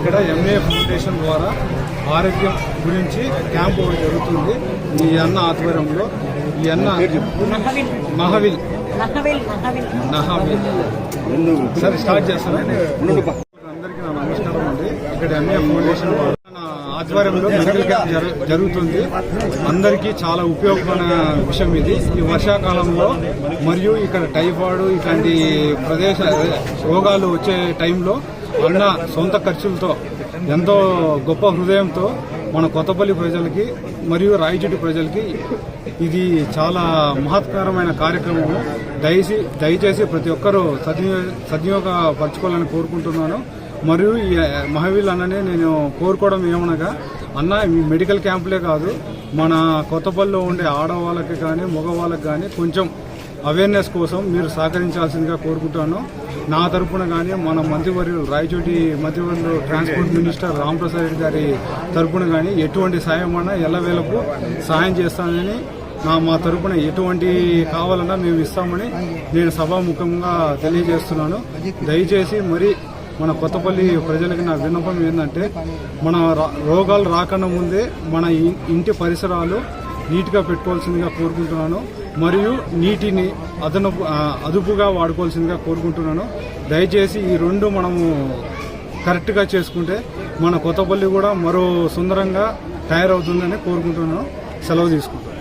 ఇక్కడ MA foundation ద్వారా ఆరోగ్యం గురించి క్యాంప్ ఒకటి జరుగుతుంది. ఈ అన్న ఆధ్వర్యంలో. ఈ అన్న మహవిల్ నహవిల్. సరే స్టార్ట్ చేస్తాను. అందరికీ నా నమస్కారం అండి. ఇక్కడ ఎంఏ ఫౌండేషన్ ఆధ్వర్యంలో మెడికల్ క్యాంప్ జరు- జరుగుతుంది. అందరికీ చాలా ఉపయోగకరమైన విషయం ఇది. ఈ వర్షాకాలంలో మరియు ఇక్కడ టైఫాయిడ్ ఇట్లాంటి ప్రదేశ రోగాలు వచ్చే టైంలో అన్న సొంత ఖర్చులతో ఎంతో గొప్ప హృదయంతో మన కొత్తపల్లి ప్రజలకి మరియు రాయచోటి ప్రజలకి ఇది చాలా మహత్కరమైన కార్యక్రమం దయచేసి దయచేసి ప్రతి ఒక్కరూ సద్వినియోగ సద్వినియోగపరచుకోవాలని కోరుకుంటున్నాను. మరియు ఈ మహవీల్ అన్ననే నేను కోరుకోవడం ఏమనగా అన్న మెడికల్ క్యాంపులే కాదు మన కొత్తపల్లిలో ఉండే ఆడవాళ్ళకి కానీ మగవాళ్ళకి కానీ కొంచెం అవేర్నెస్ కోసం మీరు సహకరించాల్సిందిగా కోరుకుంటాను. నా తరపున కానీ మన మంత్రివర్యులు రాయచోటి మంత్రివర్యులు ట్రాన్స్పోర్ట్ మినిస్టర్ రాంప్రసాద్ రెడ్డి గారి తరపున కానీ ఎటువంటి సాయం అన్నా ఎల్లవేళకు సాయం చేస్తానని నా మా తరపున ఎటువంటి కావాలన్నా మేము ఇస్తామని నేను సభాముఖంగా తెలియజేస్తున్నాను. దయచేసి మరి మన కొత్తపల్లి ప్రజలకి నా విన్నపం ఏంటంటే మన రోగాలు రాకుండా ముందే మన ఇ- ఇంటి పరిసరాలు నీట్గా పెట్టుకోవాల్సిందిగా కోరుకుంటున్నాను. మరియు నీటిని అదనపు అదుపుగా వాడుకోవాల్సిందిగా కోరుకుంటున్నాను. దయచేసి ఈ రెండు మనము కరెక్ట్గా చేసుకుంటే మన కొత్తపల్లి కూడా మరో సుందరంగా తయారవుతుందని కోరుకుంటున్నాను. సెలవు తీసుకుంటాను